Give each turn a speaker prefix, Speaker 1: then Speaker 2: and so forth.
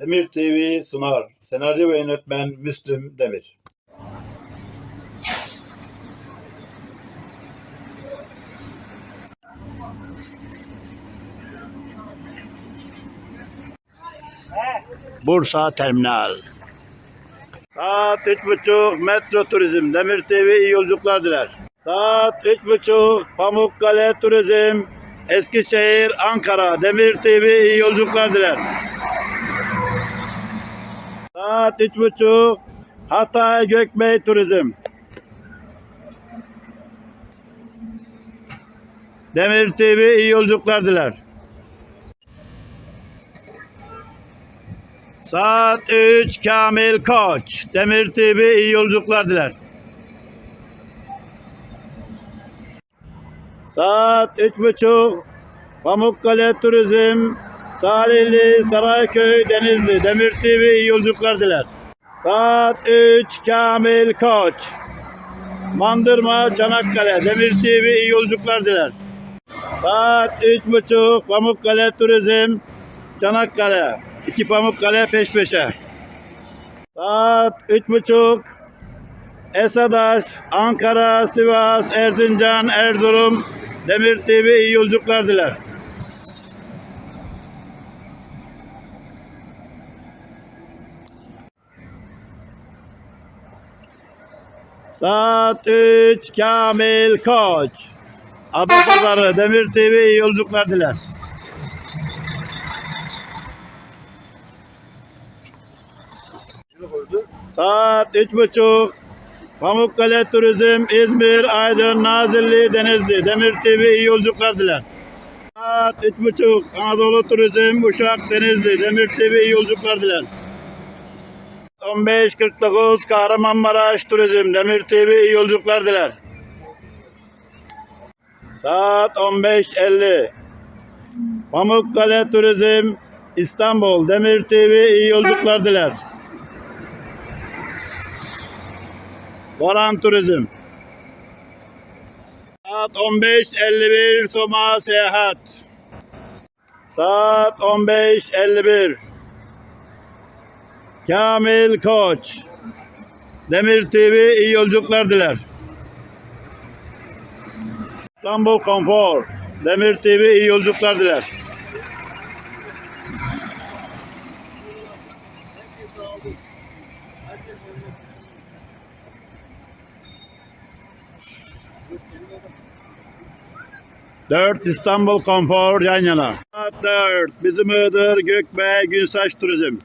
Speaker 1: Demir TV sunar. Senaryo ve yönetmen Müslüm Demir. Bursa Terminal. Saat üç buçuk Metro Turizm. Demir TV iyi yolculuklar diler. Saat üç buçuk Pamukkale Turizm. Eskişehir, Ankara. Demir TV iyi yolculuklar diler. Saat üç buçuk Hatay Gökbey Turizm. Demir TV iyi yolculuklar diler. Saat 3 Kamil Koç. Demir TV iyi yolculuklar diler. Saat 3.30 Pamukkale Turizm Salihli Sarayköy Denizli Demir TV iyi yolculuklar diler. Saat 3 Kamil Koç Mandırma Çanakkale Demir TV iyi yolculuklar diler. Saat 3.30 Pamukkale Turizm Çanakkale. İki Pamukkale peş peşe. Saat 3.30 Esadaş, Ankara, Sivas, Erzincan, Erzurum, Demir TV iyi yolculuklar diler. Saat 3 Kamil Koç. Adapazarı Demir TV iyi yolculuklar diler. Saat üç buçuk. Pamukkale Turizm, İzmir, Aydın, Nazilli, Denizli. Demir TV iyi yolculuklar diler. Saat üç buçuk. Anadolu Turizm, Uşak, Denizli. Demir TV iyi yolculuklar diler. 15.49 Kahramanmaraş Turizm, Demir TV iyi yolculuklar diler. Saat 15.50 Pamukkale Turizm, İstanbul, Demir TV iyi yolculuklar diler. Boran Turizm. Saat 15.51 Soma Seyahat. Saat 15.51 Kamil Koç. Demir TV iyi yolculuklar diler. İstanbul Konfor. Demir TV iyi yolculuklar diler. Dört İstanbul Konfor yan yana. Dört. Bizim Iğdır, Gökbey, Günsaç Turizm.